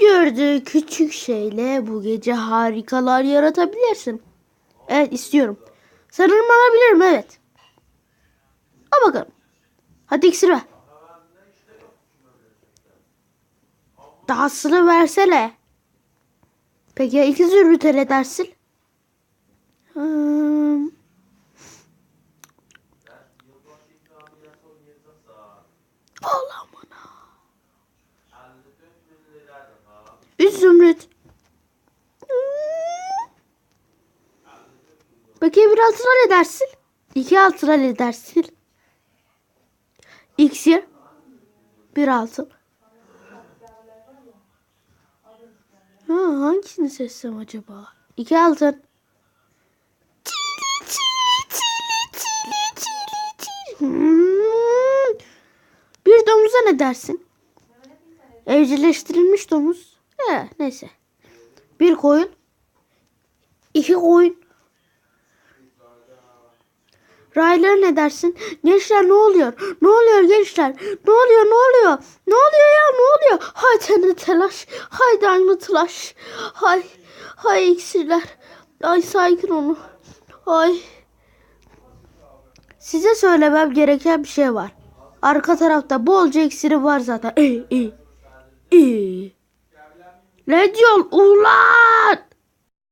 Gördüğü küçük şeyle bu gece harikalar yaratabilirsin. Evet istiyorum. Sanırım alabilirim evet. Al bakalım. Hadi iksir ver. Dahasını versene. Peki ya iki zümrüte ne dersin? Hmm. Peki bir altına ne dersin? İki altına ne dersin? İksir. Bir altın. Ha, hangisini seçsem acaba? İki altın. Hmm. Bir domuza ne dersin? Evcilleştirilmiş domuz. He, neyse. Bir koyun. iki koyun. Raylara ne dersin? Gençler ne oluyor? Ne oluyor gençler? Ne oluyor? Ne oluyor? Ne oluyor ya? Ne oluyor? Hay tanrı telaş. Hay tanrı telaş. Hay. Hay iksirler. Ay saygın onu. Ay. Size söylemem gereken bir şey var. Arka tarafta bolca iksiri var zaten. İyi, iyi. İyi. Ne diyorsun ulan?